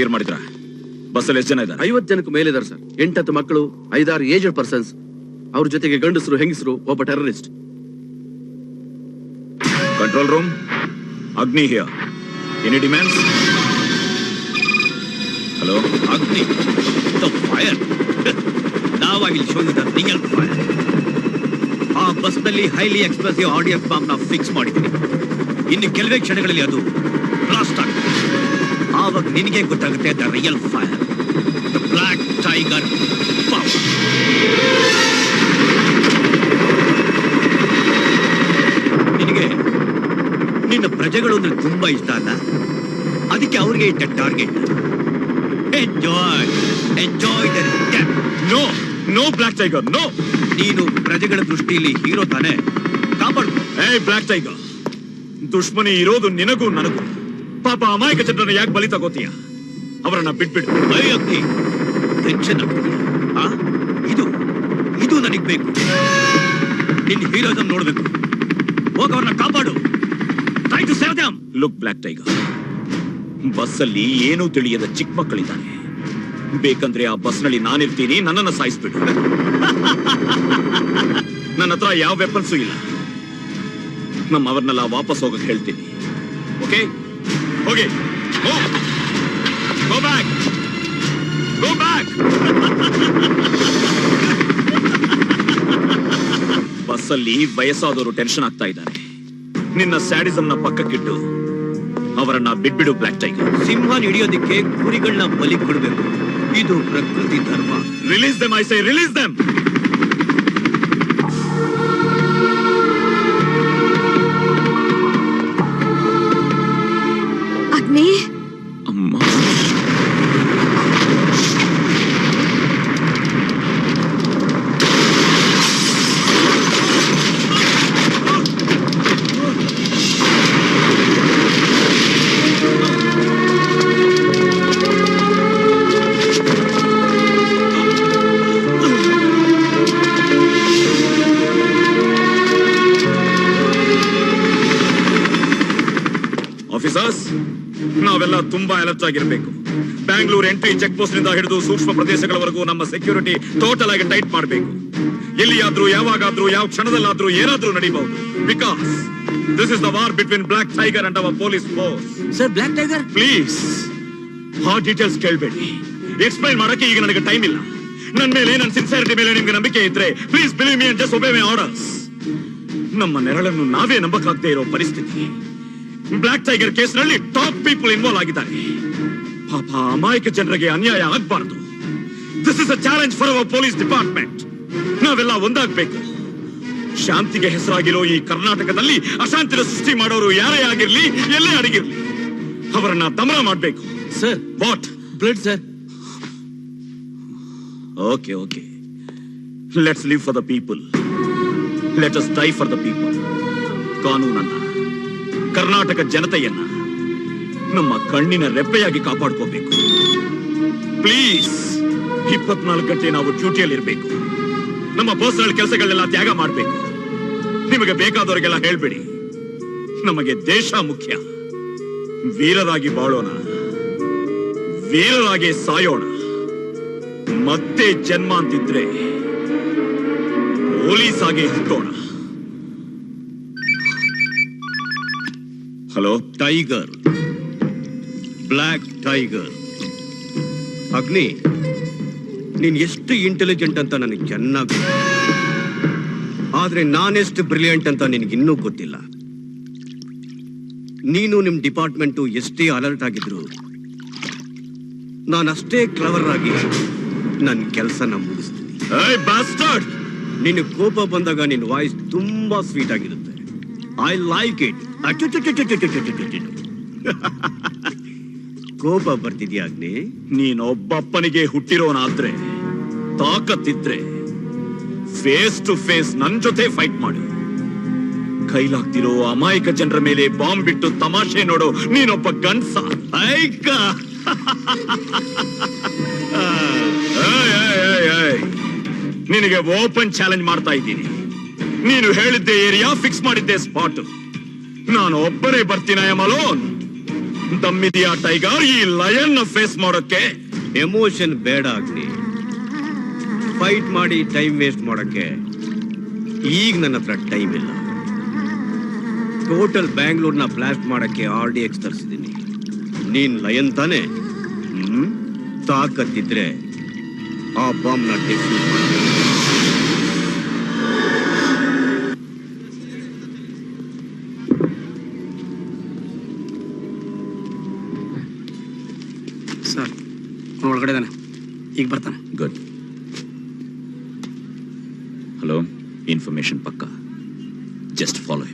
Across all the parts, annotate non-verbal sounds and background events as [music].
Clear ಮಾಡಿದ್ರ? ಬಸ್ಸಲ್ಲಿ ಎಷ್ಟು ಜನ ಇದ್ದಾರೆ ಐವತ್ತು ಜನಕ್ಕೆ ಮೇಲಿದ್ದಾರೆ ಸರ್. ಎಂಟತ್ತು ಮಕ್ಕಳು ಐದಾರು ಏಜ್ಡ್ ಪರ್ಸನ್ಸ್ ಅವ್ರ ಜೊತೆಗೆ ಗಂಡಸರು ಹೆಂಗಸರು ಒಬ್ಬ terrorist control room Agni here any demands hello Agni fire ಶೋಯಿದ real fire ಆ ಬಸ್ನಲ್ಲಿ ಹೈಲಿ ಎಕ್ಸ್ಪ್ರೆಸಿವ್ ಆಡಿಯೋ ಬಾಂಬ್ನ ಫಿಕ್ಸ್ ಮಾಡಿದ್ದೀನಿ ಇನ್ನು ಕೆಲವೇ ಕ್ಷಣಗಳಲ್ಲಿ ಅದು ಬ್ಲಾಸ್ಟ್ ಆಗುತ್ತೆ ಆವಾಗ ನಿನಗೆ ಗೊತ್ತಾಗುತ್ತೆ the real fire? The black tiger power ನಿನಗೆ ನಿನ್ನ ಪ್ರಜೆಗಳು ಅಂದ್ರೆ ತುಂಬಾ ಇಷ್ಟ ಅಲ್ಲ? ಅದಕ್ಕೆ ಅವ್ರಿಗೆ ಇಟ್ಟ target. Enjoy enjoy the no no black tiger no ನೀನು ಪ್ರಜೆಗಳ ದೃಷ್ಟಿಯಲ್ಲಿ ಹೀರೋ ತಾನೆ. ಕಾಪಾಡ್ಕೊ ಏ ಬ್ಲಾಕ್ ಟೈಗರ್ ದುಶ್ಮನಿ ಇರೋದು ನಿನಗೂ ನನಗೂ. ಪಾಪ ಅಮಾಯಕ ಜನರನ್ನ ಯಾಕೆ ಬಲಿ ತಗೋತೀಯ? ಅವರನ್ನ ಬಿಟ್ಬಿಟ್ಟು ಅಗ್ನಿ ಟೆನ್ಷನ್ ಆ? ಇದು ಇದು ನನಗ್ ಬೇಕು. ನಿನ್ ಹೀರೋಸಮ್ ನೋಡ್ಬೇಕು. ಹೋಗ ಅವ್ರನ್ನ ಕಾಪಾಡು. Try to save them look black tiger ಬಸ್ಸಲ್ಲಿ ಏನೂ ತಿಳಿಯದ ಚಿಕ್ಕ ಮಕ್ಕಳಿದ್ದಾರೆ ಬೇಕಂದ್ರೆ ಆ ಬಸ್ನಲ್ಲಿ ನಾನಿರ್ತೀನಿ ನನ್ನನ್ನು ಸಾಯಿಸ್ಬಿಡು. [laughs] ನನ್ನ ಹತ್ರ ಯಾವ ವೆಪನ್ಸು ಇಲ್ಲ. ನಮ್ಮ ಅವ್ರನ್ನೆಲ್ಲ ವಾಪಸ್ ಹೋಗಕ್ ಹೇಳ್ತೀನಿ. ಓಕೆ ಹೋಗಿ ಗೋ ಬ್ಯಾಕ್ ಗೋ ಬ್ಯಾಕ್ ಬಸ್ಸಲ್ಲಿ ವಯಸ್ಸಾದವರು ಟೆನ್ಷನ್ ಆಗ್ತಾ ಇದ್ದಾರೆ. ನಿನ್ನ ಸ್ಯಾಡಿಸಮ್ನ ಪಕ್ಕಕ್ಕಿಟ್ಟು ಅವರನ್ನ ಬಿಟ್ಬಿಡು ಬ್ಲಾಕ್ ಟೈಗರ್. ಸಿಂಹನ ಹಿಡಿಯೋದಿಕ್ಕೆ ಕುರಿಗಳನ್ನ ಬಲಿ ಕೊಡಬೇಕು. ಇದು ಪ್ರಕೃತಿ ಧರ್ಮ. Release them I say release them ನಾವೆಲ್ಲ ತುಂಬಾ ಅಲರ್ಟ್ ಆಗಿರಬೇಕು. ಬ್ಯಾಂಗ್ಳೂರ್ ಎಂಟ್ರಿ ಚೆಕ್ ಪೋಸ್ಟ್ನಿಂದ ಹಿಡಿದು ಸೂಕ್ಷ್ಮ ಪ್ರದೇಶಗಳವರೆಗೂ ನಮ್ಮ ಸೆಕ್ಯೂರಿಟಿ ಟೋಟಲ್ ಆಗಿ ಟೈಟ್ ಮಾಡಬೇಕು. ಎಲ್ಲಿಯಾದ್ರೂ ಯಾವಾಗಾದ್ರೂ ಯಾವ ಕ್ಷಣದಲ್ಲಾದ್ರೂ ಏನಾದ್ರೂ ನಡೀಬಹುದು. Because this is the war between black tiger and our police force sir black tiger please ಆ ಡೀಟೇಲ್ಸ್ ಕೇಳಬೇಡಿ. ಎಕ್ಸ್ಪ್ಲೈನ್ ಮಾಡಕ್ಕೆ ಈಗ ನನಗೆ ಟೈಮ್ ಇಲ್ಲ. ನನ್ನ ಮೇಲೆ ನನ್ನ ಸಿನ್ಸಿಯರಿಟಿ ಮೇಲೆ ನಿಮ್ಗೆ ನಂಬಿಕೆ ಇದ್ರೆ please believe me and just obey my orders ನಮ್ಮ ನೆರಳನ್ನು ನಾವೇ ನಂಬಕ್ಕಾಗದೇ ಇರೋ ಪರಿಸ್ಥಿತಿ. ಬ್ಲಾಕ್ ಟೈಗರ್ ಕೇಸ್ನಲ್ಲಿ ಟಾಪ್ ಪೀಪಲ್ ಇನ್ವಾಲ್ವ್ ಆಗಿದ್ದಾರೆ. ಪಾಪ ಅಮಾಯಕ ಜನರಿಗೆ ಅನ್ಯಾಯ ಆಗಬಾರದು. This is a challenge for our police department ನಾವೆಲ್ಲ ಒಂದಾಗಬೇಕು. ಶಾಂತಿಗೆ ಹೆಸರಾಗಿರೋ ಈ ಕರ್ನಾಟಕದಲ್ಲಿ ಅಶಾಂತಿನ ಸೃಷ್ಟಿ ಮಾಡೋರು ಯಾರೇ ಆಗಿರ್ಲಿ ಎಲ್ಲೇ ಅಡಗಿರ್ಲಿ. ಅವರನ್ನ ತಮನ ಮಾಡಬೇಕು. Sir what blood sir okay okay let's live for the people let us die for the people ಕಾನೂನನ್ನ. ಕರ್ನಾಟಕ ಜನತೆಯನ್ನ ನಮ್ಮ ಕಣ್ಣಿನ ರೆಪ್ಪೆಯಾಗಿ ಕಾಪಾಡ್ಕೋಬೇಕು. ಪ್ಲೀಸ್, ಇಪ್ಪತ್ನಾಲ್ಕು ಗಂಟೆ ನಾವು ಡ್ಯೂಟಿಯಲ್ಲಿ ಇರಬೇಕು ನಮ್ಮ ಪರ್ಸನಲ್ ಕೆಲಸಗಳನ್ನೆಲ್ಲ ತ್ಯಾಗ ಮಾಡಬೇಕು. ನಿಮಗೆ ಬೇಕಾದವರಿಗೆಲ್ಲ ಹೇಳ್ಬೇಡಿ. ನಮಗೆ ದೇಶ ಮುಖ್ಯ. ವೀರರಾಗಿ ಬಾಳೋಣ. ವೀರರಾಗಿ ಸಾಯೋಣ. ಮತ್ತೆ ಜನ್ಮ ಅಂತಿದ್ರೆ ಪೊಲೀಸ್ ಆಗಿ ಹುಟ್ಟೋಣ ಟೈಗರ್ ಬ್ಲಾಕ್ ಟೈಗರ್ ಅಗ್ನಿ ನೀನ್ ಎಷ್ಟು ಇಂಟೆಲಿಜೆಂಟ್ ಅಂತ ನನಗೆ ಚೆನ್ನಾಗಿ. ಆದ್ರೆ ನಾನೆಷ್ಟು ಬ್ರಿಲಿಯಂಟ್ ಅಂತ ನಿನಗಿನ್ನೂ ಗೊತ್ತಿಲ್ಲ. ನೀನು ನಿಮ್ ಡಿಪಾರ್ಟ್ಮೆಂಟು ಎಷ್ಟೇ ಅಲರ್ಟ್ ಆಗಿದ್ರು ನಾನು ಅಷ್ಟೇ ಕ್ಲವರ್ ಆಗಿ ನನ್ನ ಕೆಲಸನ ಮುಗಿಸ್ತೀನಿ. ನಿನ್ನ ಕೋಪ ಬಂದಾಗ ನಿನ್ನ ವಾಯ್ಸ್ ತುಂಬಾ ಸ್ವೀಟ್ ಆಗಿರುತ್ತೆ. ಐ ಲೈಕ್ ಇಟ್ ಕೋಪ ಬರ್ತಿದ್ಯಾ ಅಗ್ನಿ? ನೀನೊಬ್ಬಪ್ಪನಿಗೆ ಹುಟ್ಟಿರೋನಾದ್ರೆ ತಾಕತ್ತಿದ್ರೆ ಫೇಸ್ ಟು ಫೇಸ್ ನನ್ ಜೊತೆ ಫೈಟ್ ಮಾಡು. ಕೈಲಾಗ್ತಿರೋ ಅಮಾಯಕ ಜನರ ಮೇಲೆ ಬಾಂಬ್ ಬಿಟ್ಟು ತಮಾಷೆ ನೋಡೋ ನೀನೊಬ್ಬ ಗಂಡ್ಸ. ಐಕ. ನಿನಗೆ ಓಪನ್ ಚಾಲೆಂಜ್ ಮಾಡ್ತಾ ಇದ್ದೀನಿ. ನೀನು ಹೇಳಿದ್ದೆ ಏರಿಯಾ ಫಿಕ್ಸ್ ಮಾಡಿದ್ದೆ ಸ್ಪಾಟ್ ನಾನು ಒಬ್ಬರೇ ಬರ್ತೀನ ಮಲೋನ್ ದಮ್ಮಿದೆಯಾ ಟೈಗರ್ ಈ ಲಯನ್ ಫೇಸ್ ಮಾಡೋಕೆ ಎಮೋಷನ್ ಬೇಡ ಆಗ್ಲಿ. ಫೈಟ್ ಮಾಡಿ ಟೈಮ್ ವೇಸ್ಟ್ ಮಾಡೋಕ್ಕೆ ಈಗ ನನ್ನ ಹತ್ರ ಟೈಮ್ ಇಲ್ಲ. ಟೋಟಲ್ ಬ್ಯಾಂಗ್ಳೂರ್ನ ಬ್ಲಾಸ್ಟ್ ಮಾಡಕ್ಕೆ ಆರ್ ಡಿ ಎಕ್ಸ್ ತರಿಸಿದ್ದೀನಿ. ನೀನ್ ಲಯನ್ ತಾನೆ? ತಾಕತ್ತಿದ್ರೆ ಆ ಬಾಂಬ್ನ ಡಿಫ್ಯೂಸ್ ಮಾಡಿ ಇದ್ದಾನೆ. ಈಗ ಬರ್ತಾನೆ. ಗುಡ್ ಹಲೋ ಇನ್ಫಾರ್ಮೇಶನ್ ಪಕ್ಕ. Just follow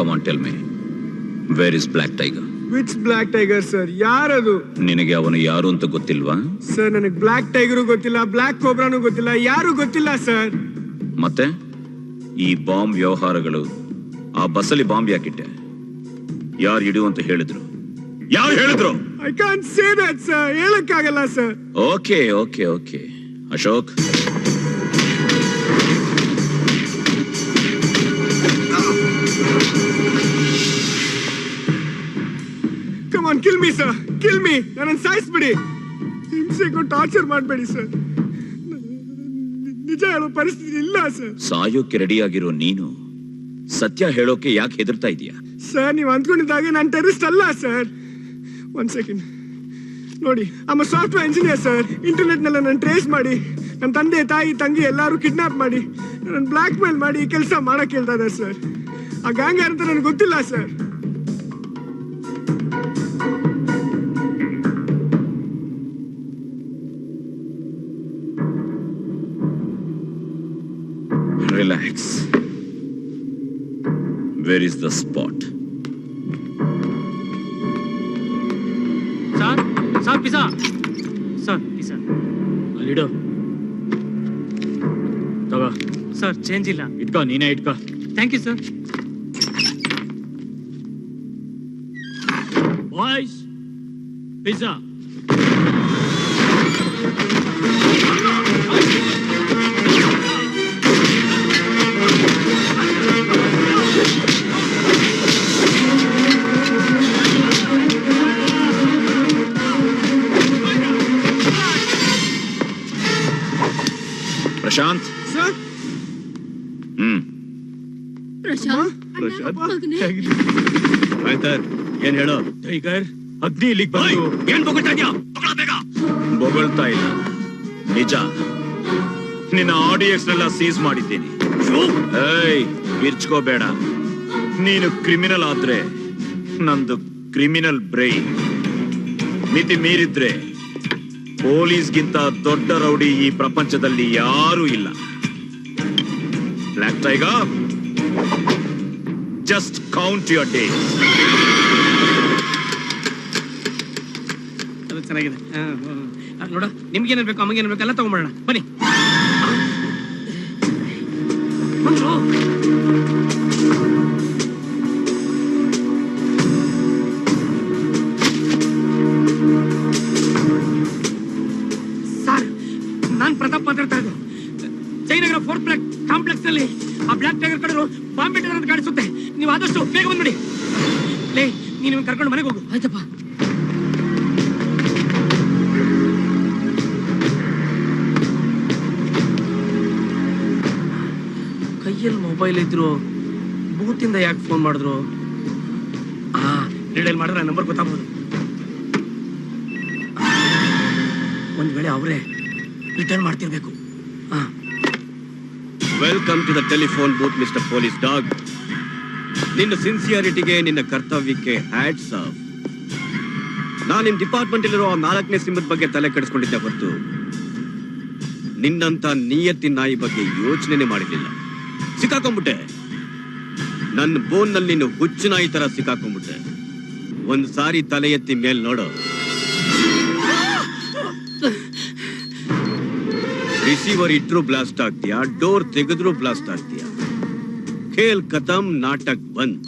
come on tell me where is black tiger which black tiger sir ಯಾರದು? ನಿನಗೆ ಅವನು ಯಾರು ಅಂತ ಗೊತ್ತಿಲ್ವಾ? ಸರ್ ನನಗೆ ಬ್ಲ್ಯಾಕ್ ಟೈಗರು ಗೊತ್ತಿಲ್ಲ ಬ್ಲ್ಯಾಕ್ ಕೋಬ್ರಾನು ಗೊತ್ತಿಲ್ಲ ಯಾರು ಗೊತ್ತಿಲ್ಲ ಸರ್ ಮತ್ತೆ? ಈ ಬಾಂಬ್ ವ್ಯವಹಾರಗಳು ಆ ಬಸ್ಸಲ್ಲಿ ಬಾಂಬ್ ಯಾಕಿಟ್ಟೆ? ಯಾರು ಇಡು ಅಂತ ಹೇಳಿದ್ರು? ಯಾರು ಹೇಳಿದ್ರು? I can say that sir ಹೇಳಕ್ಕಾಗಲ್ಲ sir okay okay okay Ashok. Kill me sir kill me ನನ್ನನ್ನು ಸಾಯಿಸ್ಬಿಡಿ. ಹಿಂಸೆಗೂ ಟಾರ್ಚರ್ ಮಾಡಬೇಡಿ ಸರ್ ನಿಜ ಹೇಳೋ ಪರಿಸ್ಥಿತಿ ಇಲ್ಲ ಸರ್ ಸಾಯೋಕೆ ರೆಡಿಯಾಗಿರೋ ನೀನು ಸತ್ಯ ಹೇಳೋಕೆ ಯಾಕೆ ಹೆದರ್ತಾ ಇದೀಯಾ? ಸರ್ ನೀವು ಅಂದ್ಕೊಂಡಿದ್ದಾಗೆ ನಾನು ಟೆರಿಸ್ಟ್ ಅಲ್ಲ ಸರ್ ಒಂದ್ ಸೆಕೆಂಡ್ ನೋಡಿ ಅಮ್ಮ ಸಾಫ್ಟ್ವೇರ್ ಇಂಜಿನಿಯರ್ ಸರ್ ಇಂಟರ್ನೆಟ್ನೆಲ್ಲ ನಾನು ಟ್ರೇಸ್ ಮಾಡಿ ನನ್ನ ತಂದೆ ತಾಯಿ ತಂಗಿ ಎಲ್ಲರೂ ಕಿಡ್ನಾಪ್ ಮಾಡಿ ನನ್ನ ಬ್ಲ್ಯಾಕ್ ಮೇಲ್ ಮಾಡಿ ಕೆಲಸ ಮಾಡಕ್ ಹೇಳ್ತಾ ಇದ್ದಾರೆ ಸರ್ ಆ ಗ್ಯಾಂಗ್ ಯಾರಂತ ನನಗೆ ಗೊತ್ತಿಲ್ಲ sir where is the spot sir sir pizza sir pizza ಅಲ್ಲಿಡು ತಗೋ ಸರ್ ಚೇಂಜ್ ಇಲ್ಲ. ಇಟ್ಕೋ ನೀನೇ ಇಟ್ಕೋ. Thank you sir boys pizza Prashant sir hmm Prashant ಆಯ್ತರ್ ಏನ್ ಹೇಳೋ? ಟೈಗರ್ ಅಗ್ನಿ ಇಲ್ಲಿಗೆ ಬಂದು ಏನ್ ಬೊಗಳ್ತಾ ಇದ್ಯಾ? ಬೇಗ. ಬೊಗಳ್ತಾ ಇಲ್ಲ. ನಿಜ. ನಿನ್ನ ಆಡಿಯನ್ಸ್ ನೆಲ್ಲ ಸೀಸ್ ಮಾಡಿದ್ದೀನಿ. ಏಯ್ ಮಿರ್ಚ್ಕೋಬೇಡ ನೀನು ಕ್ರಿಮಿನಲ್ ಆದ್ರೆ ನಂದು ಕ್ರಿಮಿನಲ್ ಬ್ರೈನ್. ಮಿತಿ ಮೀರಿದ್ರೆ ಪೊಲೀಸ್ಗಿಂತ ದೊಡ್ಡ ರೌಡಿ ಈ ಪ್ರಪಂಚದಲ್ಲಿ ಯಾರೂ ಇಲ್ಲ. Black tiger just count your day ಅದು ಚೆನ್ನಾಗಿದೆ. ನೋಡು ನಿಮ್ಗೇನು ಬೇಕು ಅಮ್ಮಗೇನು ಬೇಕು ಎಲ್ಲ ತಗೊಂಡ್ಬಿಡೋಣ ಬನ್ನಿ. ಕೈಯಲ್ಲಿ ಮೊಬೈಲ್ ಇದ್ರು ಬೂತಿಂದ ಯಾಕೆ ಫೋನ್ ಮಾಡಿದ್ರು? ಆ ರಿಡೈಲ್ ಮಾಡಿದ್ರೆ ನಂಬರ್ ಗೊತ್ತಾಗ್ಬೋದು. ಒಂದ್ ವೇಳೆ ಅವರೇ ರಿಟರ್ನ್ ಮಾಡ್ತಿರ್ಬೇಕು. ಹಾ welcome to the telephone booth mister police dog ನಿನ್ನ ಸಿನ್ಸಿಯಾರಿಟಿಗೆ ನಿನ್ನ ಕರ್ತವ್ಯಕ್ಕೆ ಹ್ಯಾಟ್ಸ್ ಆಫ್ ನಾನು ನಿಮ್ಮ ಡಿಪಾರ್ಟ್ಮೆಂಟ್ ಅಲ್ಲಿರೋ ಆ ನಾಲ್ಕನೇ ಸಿಂಹದ ಬಗ್ಗೆ ತಲೆ ಕೆಡಿಸ್ಕೊಂಡಿದ್ದೆ ಹೊರತು. ನಿನ್ನಂತ ನಿಯತ್ತಿ ನಾಯಿ ಬಗ್ಗೆ ಯೋಚನೆ ಮಾಡಿರ್ಲಿಲ್ಲ. ಸಿಕ್ಕಾಕೊಂಡ್ಬಿಟ್ಟೆ. ನನ್ನ ಬೋನ್ನಲ್ಲಿ ನೀನು ಹುಚ್ಚು ನಾಯಿ ತರ ಸಿಕ್ಕಾಕೊಂಡ್ಬಿಟ್ಟೆ. ಒಂದ್ ಸಾರಿ ತಲೆ ಎತ್ತಿ ಮೇಲ್ ನೋಡು. ರಿಸೀವರ್ ಇಟ್ರು ಬ್ಲಾಸ್ಟ್ ಆಗ್ತೀಯಾ? ಡೋರ್ ತೆಗೆದ್ರು ಬ್ಲಾಸ್ಟ್ ಆಗ್ತೀಯಾ? ಖೇಲ್ ಕತಮ್ ನಾಟಕ್ ಬಂದ್.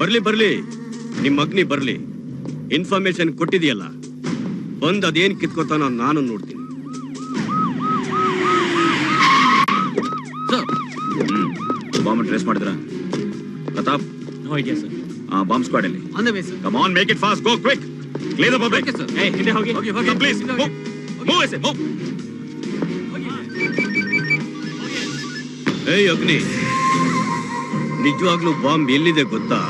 ಬರ್ಲಿ ಬರ್ಲಿ. ನಿಮ್ ಅಗ್ನಿ ಬರ್ಲಿ. ಇನ್ಫಾರ್ಮೇಶನ್ ಕೊಟ್ಟಿದೆಯಲ್ಲ? ಬಂದ್ ಅದೇನ್ ಕಿತ್ಕೋತಾನೋ ನಾನು ನೋಡ್ತೀನಿ. ಬಾಂಬ್ ಟ್ರೇಸ್ ಮಾಡಿದ್ರ? ಪ್ರತಾಪ್? No idea sir. ಆ ಬಾಂಬ್ ಸ್ಕ್ವಾಡ್ ಅಲ್ಲಿ. On the way sir come on make it fast go quick clear the public okay sir ಏ ಹಿಂದೆ ಹೋಗಿ. ಓಕೆ ಹೋಗಿ. ಪ್ಲೀಸ್ ಮೂವ್ ಮೂವ್ ಎಸೆ ಮೂವ್ ಏಯ್ ಅಗ್ನಿ ನಿಜವಾಗ್ಲೂ ಬಾಂಬ್ ಎಲ್ಲಿದೆ ಗೊತ್ತಾ?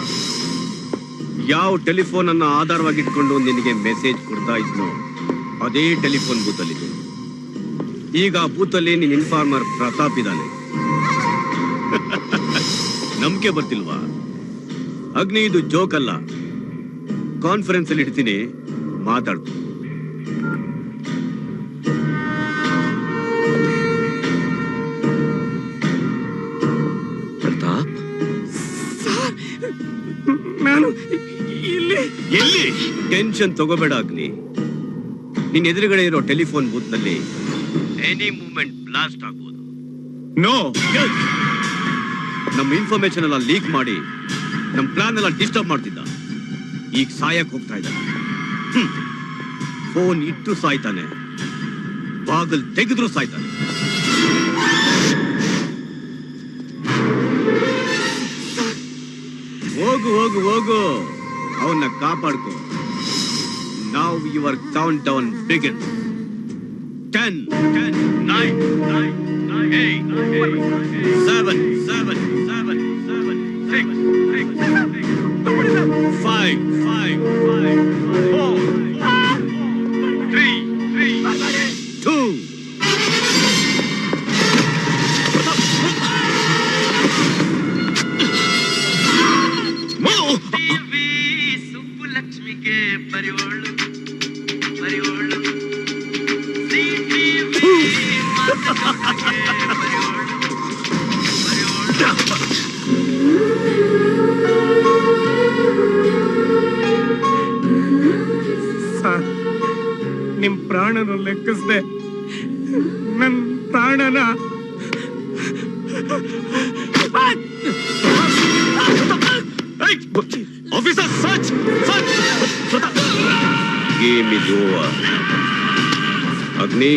ಯಾವ ಟೆಲಿಫೋನ್ ಅನ್ನ ಆಧಾರವಾಗಿಟ್ಕೊಂಡು ನಿನಗೆ ಮೆಸೇಜ್ ಕೊಡ್ತಾ ಇದ್ನೋ ಅದೇ ಟೆಲಿಫೋನ್ ಬೂತ್ ಅಲ್ಲಿದೆ. ಈಗ ಬೂತಲ್ಲಿ ಬೂತ್ ಅಲ್ಲಿ ನಿನ್ ಇನ್ಫಾರ್ಮರ್ ಪ್ರತಾಪ್ ಇದ್ದಾನೆ. ನಂಬಿಕೆ ಬರ್ತಿಲ್ವಾ? ಅಗ್ನಿ ಇದು ಜೋಕ್ ಅಲ್ಲ. ಕಾನ್ಫರೆನ್ಸ್ ಅಲ್ಲಿ ಇಡ್ತೀನಿ ಪ್ರತಾಪ್? ನಾನು ಇಲ್ಲಿ ಎಲ್ಲಿ? ಟೆನ್ಷನ್ ತಗೋಬೇಡ ಅಗ್ನಿ. ನಿನ್ ಎದುರುಗಡೆ ಇರೋ ಟೆಲಿಫೋನ್ ಬೂತ್ನಲ್ಲಿ ಎನಿ ಮೂಮೆಂಟ್ ಬ್ಲಾಸ್ಟ್ ಆಗ್ಬೋದು ನೋ ನಮ್ಮ ಇನ್ಫಾರ್ಮೇಶನ್ ಎಲ್ಲ ಲೀಕ್ ಮಾಡಿ ನಮ್ಮ ಪ್ಲಾನ್ ಎಲ್ಲ ಡಿಸ್ಟರ್ಬ್ ಮಾಡ್ತಿದ್ದ. ಈಗ ಸಾಯಕ್ ಹೋಗ್ತಾ ಇದ್ದ ಫೋನ್ ಇಟ್ಟು ಸಾಯ್ತಾನೆ. ಬಾಗಲ್ ತೆಗೆದ್ರು ಸಾಯ್ತಾನೆ. ಹೋಗು ಹೋಗು ಹೋಗು. ಅವನ್ನ ಕಾಪಾಡ್ಕೋ. ನಾವು your count down begin ten ten nine nine eight, seven, seven, seven, seven, six, six, six, five, five, five, five. ನನ್ ಪ್ರಾಣನ officer search search Game is over. Agni,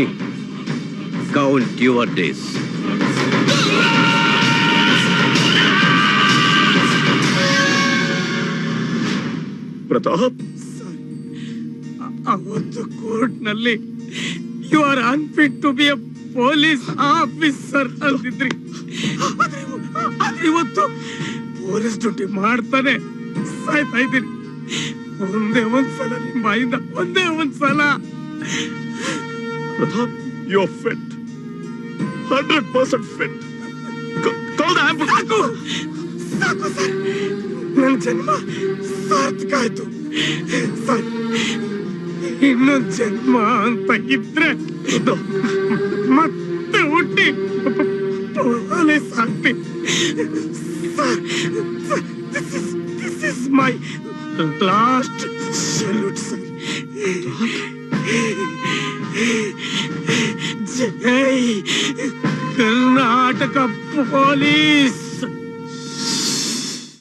count your days. Pratap ಅವತ್ತು ಕೋರ್ಟ್ನಲ್ಲಿ you are unfit to be a police officer ಅಂತಿದ್ರಿ. ಇವತ್ತು police duty ಮಾಡ್ತಾನೆ ಸಾಯ್ತಾ ಇದ್ದೀನಿ. ಒಂದೇ ಒಂದ್ಸಲ ನಿಮ್ಮ ಬಾಯಿಂದ ಒಂದೇ ಒಂದ್ಸಲ. Pratap you are fit hundred percent fit ಸಾಕು ಸಾಕು ಸರ್. ನನ್ನ ಜನ್ಮ ಸಾರ್ಥಕ ಆಯ್ತು. ಸರ್ ಇನ್ನೊಂದ್ ಜನ್ಮ ಅಂತ ಇದ್ರೆ ಮತ್ತೆ ಹುಟ್ಟಿ police ಆಗ್ತಿ this is my last salute sir Jai Karnataka police